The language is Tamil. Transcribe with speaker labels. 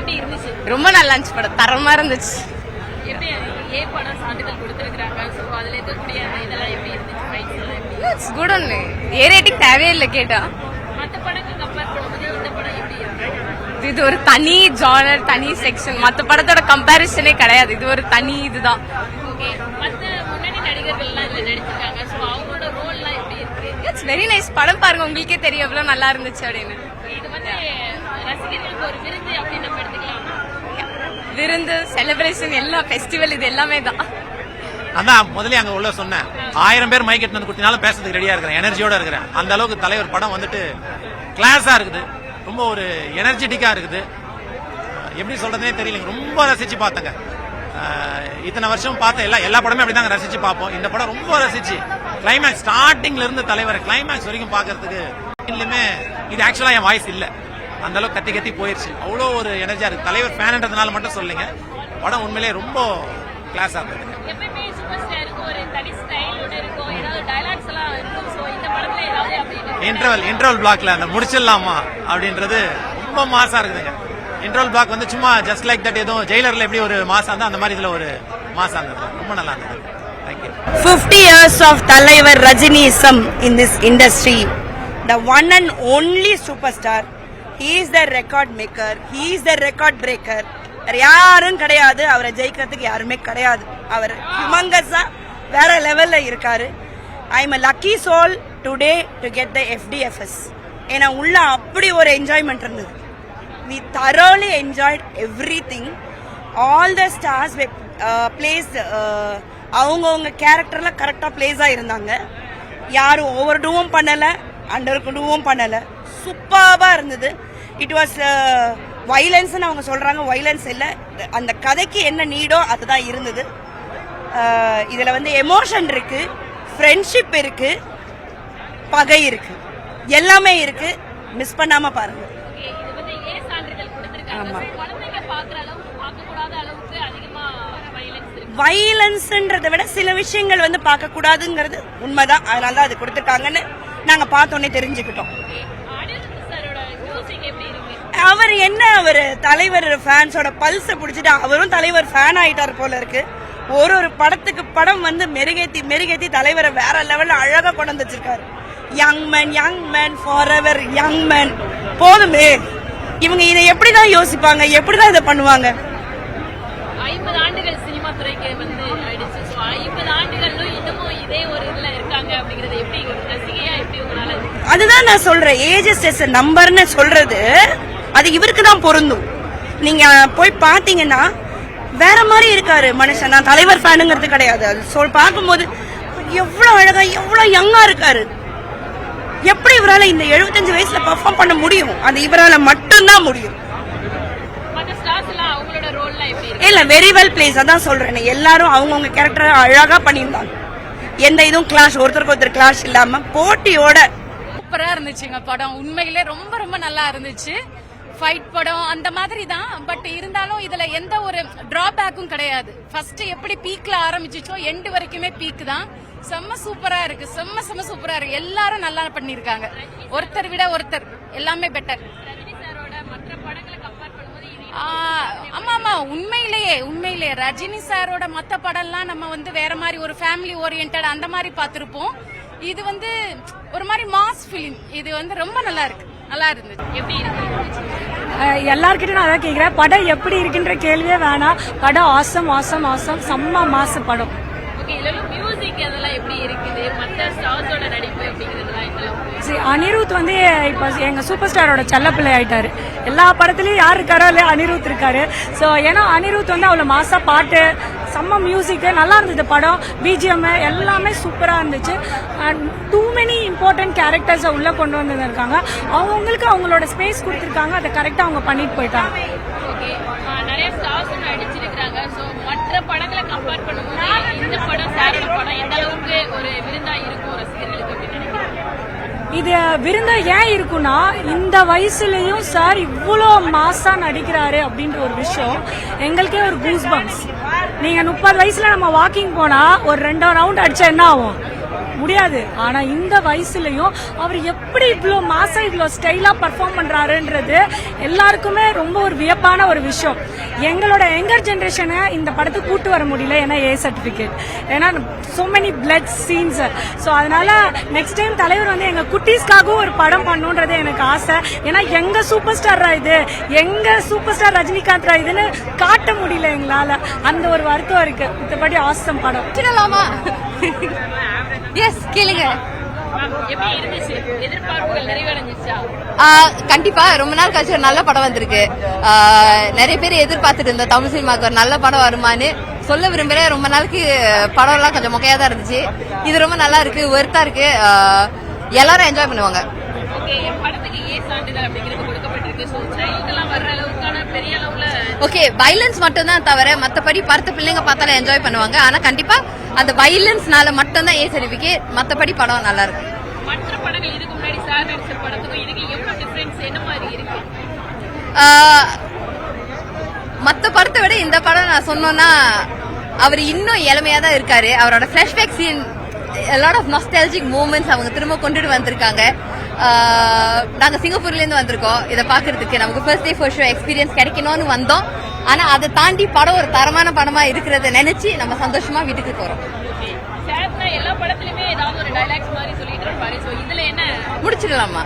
Speaker 1: எப்படி இருந்துச்சு?
Speaker 2: ரொம்ப நல்லா இருந்துச்சு படம். தரமா இருந்துச்சு.
Speaker 1: எப்படி ஏ படம் சான்றிதழ் கொடுத்துருக்காங்க ஸோ அதுல இருக்கக்கூடிய இதெல்லாம் எப்படி இருந்துச்சு? ஃபைட்ஸ் எல்லாம் எப்படி
Speaker 2: it's good only A rating தேவையே இல்லை கேட்டா.
Speaker 1: மற்ற படங்கள் கம்பேர் பண்ணும்போது இந்த படம் எப்படி? இருக்கு
Speaker 2: இது ஒரு தனி ஜானர் தனி செக்ஷன் மத்த படத்தோட கம்பேரிசனே கிடையாது. இது ஒரு தனி இதுதான்.
Speaker 1: ஓகே மற்ற முன்னணி நடிகர்கள்லாம் இதுல நடிச்சிருக்காங்க. ஸோ அவங்களோட ரோல்லாம் எப்படி இருக்கு?
Speaker 2: இட்ஸ் வெரி நைஸ் படம் பாருங்க. உங்களுக்கே தெரியும். எவ்வளவு நல்லா இருந்துச்சு அப்படின்னு.
Speaker 1: இது வந்து ரசிகர்களுக்கு ஒரு விருது அப்படின்னு நம்ம எடுத்துக்கலாம்?
Speaker 2: விருந்து செலிப்ரேஷன் எல்லாம் ஃபெஸ்டிவல் இது எல்லாமே தான்.
Speaker 3: அதான் முதல்ல அங்க உள்ள சொன்னேன். ஆயிரம் பேர் மைக் எடுத்து வந்து கொடுத்தினாலும் பேசுறதுக்கு ரெடியா இருக்கிறேன் எனர்ஜியோட இருக்கிறேன். அந்த அளவுக்கு தலைவர் படம் வந்துட்டு கிளாஸா இருக்குது. ரொம்ப ஒரு எனர்ஜெட்டிக்கா இருக்குது. எப்படி சொல்றதுனே தெரியல ரொம்ப ரசிச்சு பார்த்தேங்க. இத்தனை வருஷம் பார்த்த எல்லா எல்லா படமே அப்படிதாங்க ரசிச்சு பார்ப்போம். இந்த படம் ரொம்ப ரசிச்சு. கிளைமேக்ஸ் ஸ்டார்டிங்ல இருந்து தலைவர் கிளைமேக்ஸ் வரைக்கும் பார்க்கிறதுக்கு இன்னுமே இது ஆக்சுவலா என் வாய்ஸ் இல்ல. அந்த அளவுக்கு கத்தி கத்தி போயிருச்சு. அவ்வளோ ஒரு எனர்ஜியா இருக்கு. தலைவர் ஃபேன்ன்றதுனால மட்டும் சொல்லுங்க படம் உண்மையிலேயே ரொம்ப கிளாஸா இருந்தது.
Speaker 1: சூப்பர்
Speaker 3: இன்டர்வல் இன்டர்வல் பிளாக்ல அந்த முடிச்சிடலாமா அப்படின்றது ரொம்ப மாசா இருக்குதுங்க. இன்டர்வல் பிளாக் வந்து சும்மா ஜஸ்ட் லைக் தட் ஏதோ ஜெயிலர்ல எப்படி ஒரு மாசா இருந்தா அந்த மாதிரி இதுல ஒரு மாசா இருந்தது. ரொம்ப நல்லா இருந்தது. Thank you
Speaker 4: 50 years of Talaivar Rajinism in this industry. The one and only superstar. He the record maker maker. The record breaker வேற யாரும் கிடையாது. அவரை ஜெயிக்கிறதுக்கு யாருமே கிடையாது. அவர் ஹியூமங்கஸா வேற லெவல்ல இருக்காரு. I am a lucky soul today to get the FDFS ஏன்னா உள்ள அப்படி ஒரு என்ஜாய்மெண்ட் இருந்தது. We thoroughly enjoyed everything all the stars plays அவங்கவுங்க கேரக்டர்ல கரெக்டாக பிளேஸாக இருந்தாங்க. யாரும் ஓவர் டூவும் பண்ணலை அண்டர் டூவும் பண்ணலை. சூப்பர்பா இருந்தது. இட் வாஸ் வைலன்ஸ்னு அவங்க சொல்றாங்க. வைலன்ஸ் இல்ல. அந்த கதைக்கு என்ன நீடோ அதுதான் இருந்தது. Uh, இதுல வந்து எமோஷன் இருக்கு ஃப்ரெண்ட்ஷிப் இருக்கு பகை இருக்கு. எல்லாமே இருக்கு. மிஸ் பண்ணாம பாருங்க.
Speaker 1: ஓகே இது வந்து ஏ சான்றிதழ் கொடுத்துருக்காங்க.
Speaker 4: ஆமா.
Speaker 1: So, குழந்தைங்க பார்க்குற அளவுக்கு பார்க்கக்கூடாத அளவுக்கு அதிகமா வயலன்ஸ் இருக்கு.
Speaker 4: வைலன்ஸ்ன்றதை விட சில விஷயங்கள் வந்து பார்க்க கூடாதுங்கிறது உண்மைதான். அதனால தான் அது கொடுத்துருக்காங்கன்னு நாங்க பார்த்தோன்னே தெரிஞ்சுக்கிட்டோம். அவர் என்ன அவர் தலைவர் ஃபேன்ஸோட பல்ஸை பிடிச்சிட்டு அவரும் தலைவர் ஃபேன் ஆயிட்டார் போல இருக்கு. ஒரு ஒரு படத்துக்கு படம் வந்து மெருகேத்தி மெருகேத்தி தலைவரை வேற லெவல்ல அழகா கொண்டு வந்து வச்சிருக்காரு. Young man young man forever young man போதுமே. இவங்க இதை எப்படிதான் யோசிப்பாங்க? எப்படிதான் இதை பண்ணுவாங்க?
Speaker 1: ஐம்பது ஆண்டுகள் சினிமா துறைக்கு வந்து ஆயிடுச்சு. ஸோ ஐம்பது ஆண்டுகளும் இன்னமும் இதே ஒரு இதுல இருக்காங்க அப்படிங்கறது எப்படி ரசிகையா எப்படி உங்களால
Speaker 4: அதுதான் நான் சொல்றேன். ஏஜஸ் எஸ் நம்பர்னு சொல்றது அது இவருக்கு தான் பொருந்தும். நீங்க போய் பாத்தீங்கன்னா வேற மாதிரி இருக்காரு மனுஷன். நான் தலைவர் ஃபேனுங்கிறது கிடையாது. அது சொல் பார்க்கும்போது எவ்வளவு அழகா எவ்வளவு யங்கா இருக்காரு. எப்படி இவரால இந்த 75 வயசுல பெர்ஃபார்ம் பண்ண முடியும்? அது இவரால மட்டும்தான் முடியும். இல்ல வெரி வெல் பிளேஸ் அதான் சொல்றேன். எல்லாரும் அவங்கவுங்க கேரக்டர் அழகா பண்ணியிருந்தாங்க. எந்த இதுவும் கிளாஷ் ஒருத்தருக்கு ஒருத்தர் கிளாஷ் இல்லாம போட்டியோட
Speaker 5: சூப்பரா இருந்துச்சுங்க படம். உண்மையிலே ரொம்ப ரொம்ப நல்லா இருந்துச்சு. ஃபைட் படம் அந்த மாதிரி தான் பட் இருந்தாலும் இதுல எந்த ஒரு டிராபேக்கும் கிடையாது. ஃபர்ஸ்ட் எப்படி பீக்ல ஆரம்பிச்சுச்சோ எண்டு வரைக்குமே பீக் தான். செம்ம சூப்பரா இருக்கு. செம்ம செம்ம சூப்பரா இருக்கு. எல்லாரும் நல்லா பண்ணிருக்காங்க ஒருத்தர் விட ஒருத்தர். எல்லாமே பெட்டர் ஆமா ஆமா உண்மையிலேயே உண்மையிலேயே. ரஜினி சாரோட மத்த படம்லாம் நம்ம வந்து வேற மாதிரி ஒரு ஃபேமிலி ஓரியன்ட் அந்த மாதிரி பார்த்திருப்போம். இது வந்து ஒரு மாதிரி மாஸ் ஃபிலிம் இது வந்து ரொம்ப நல்லா இருக்கு. நல்லா இருந்துச்சு.
Speaker 1: எப்படி இருக்கு?
Speaker 6: எல்லார்கிட்டும் நான் அதான் கேட்குறேன் படம் எப்படி இருக்குன்ற கேள்வியே வேணாம். படம் ஆசம் ஆசம் ஆசம் செம்ம மாச படம். அனிருத் வந்து இப்போ எங்க சூப்பர் ஸ்டாரோட செல்லப்பிள்ளை ஆயிட்டாரு. எல்லா படத்துலயும் யார் இருக்காரோ இல்லையா அனிருத் இருக்காரு. ஸோ ஏன்னா அனிருத் வந்து அவ்வளோ மாசா பாட்டு செம்ம மியூசிக் நல்லா இருந்தது படம். பிஜிஎம் எல்லாமே சூப்பரா இருந்துச்சு. டூ மெனி இம்பார்ட்டன்ட் கேரக்டர்ஸை உள்ள கொண்டு வந்திருக்காங்க அவங்கவுங்களுக்கு அவங்களோட ஸ்பேஸ் கொடுத்துருக்காங்க. அதை கரெக்டாக அவங்க பண்ணிட்டு போயிட்டாங்க.
Speaker 1: நிறைய ஸ்டார்ஸ் நடிச்சிருக்காங்க ஸோ மற்ற படங்களை கம்பேர் பண்ணும்போது இந்த படம் சாரோட படம் எந்த அளவுக்கு ஒரு விருந்தா இருக்கும் ரசிகர்களுக்கு அப்படின்னு நினைக்கிறேன்
Speaker 6: இது விருந்தா ஏன் இருக்குன்னா இந்த வயசுலயும் சார் இவ்வளோ மாசா நடிக்கிறாரு அப்படின்ற ஒரு விஷயம் எங்களுக்கே ஒரு கூஸ் பம்ப்ஸ் நீங்க முப்பது வயசுல நம்ம வாக்கிங் போனா ஒரு ரெண்டோ ரவுண்ட் அடிச்சா என்ன ஆகும்? முடியாது. ஆனா இந்த வயசுலயும் அவர் எப்படி இவ்ளோ மாசா இவ்ளோ ஸ்டைலா பர்ஃபார்ம் பண்றாருன்றது எல்லாருக்குமே ரொம்ப ஒரு வியப்பான ஒரு விஷயம். எங்களோட யங்கர் ஜெனரேஷனை இந்த படத்துக்கு கூட்டு வர முடியல ஏன்னா ஏ சர்டிபிகேட் ஏன்னா so many blood scenes so அதனால நெக்ஸ்ட் டைம் தலைவர் வந்து எங்க குட்டீஸ்க்காகவும் ஒரு படம் பண்ணுன்றது எனக்கு ஆசை. ஏன்னா எங்க சூப்பர் ஸ்டாரா இது? எங்க சூப்பர் ஸ்டார் ரஜினிகாந்த் இதுன்னு காட்ட முடியல எங்களால. அந்த ஒரு வருத்தம் இருக்கு. மத்தபடி ஆசம் படம்.
Speaker 2: எஸ் கேளுங்க. கண்டிப்பா. ரொம்ப நாள் கழிச்சு ஒரு நல்ல படம் வந்திருக்கு. நிறைய பேர் எதிர்பார்த்துட்டு இருந்தோம். தமிழ் சினிமாக்கு ஒரு நல்ல படம் வருமான்னு. சொல்ல விரும்புறேன் ரொம்ப நாளுக்கு படம் எல்லாம் கொஞ்சம் மொக்கையா தான் இருந்துச்சு. இது ரொம்ப நல்லா இருக்கு. ஒர்த்தா இருக்கு. எல்லாரும் என்ஜாய் பண்ணுவாங்க.
Speaker 1: ஓகே என் படத்துக்கு ஏ சான்றிதழ் அப்படிங்கிறது கொடுக்கப்பட்டிருக்கு. ஸோ சைல்டுலாம் வர்ற அளவுக்கான பெரிய அளவுல
Speaker 2: ஓகே வைலன்ஸ் மட்டும் தான் தவிர மத்தபடி படத்த பிள்ளைங்க பார்த்தாலும் என்ஜாய் பண்ணுவாங்க. ஆனா கண்டிப்பா அந்த வைலன்ஸ்னால மட்டும் தான் ஏ சர்டிபிகேட் மத்தபடி படம் நல்லா இருக்கு
Speaker 1: மற்ற படங்கள் இதுக்கு முன்னாடி சார் நடிச்ச படத்துக்கும் இதுக்கு எவ்வளவு டிஃபரன்ஸ் என்ன மாதிரி இருக்கு?
Speaker 2: மத்த படத்தை விட இந்த படம் நான் சொன்னோன்னா அவர் இன்னும் இளமையா தான் இருக்காரு. அவரோட flashback scene lot of nostalgic moments அவங்க திரும்ப கொண்டுட்டு வந்திருக்காங்க. ஆஹ் நாங்க சிங்கப்பூர்ல இருந்து வந்திருக்கோம். இதை பாக்குறதுக்கு நமக்கு first day first show experience கிடைக்கணும்னு வந்தோம். ஆனா அதை தாண்டி படம் ஒரு தரமான படமா இருக்கிறத நினைச்சு நம்ம சந்தோஷமா வீட்டுக்கு
Speaker 1: சார்னா எல்லா படத்துலயுமே ஏதாவது ஒரு டைலாக்ஸ் மாதிரி சொல்லிட்டு இருப்பாரு. ஸோ இதுல என்ன?
Speaker 2: முடிச்சிடலாமா?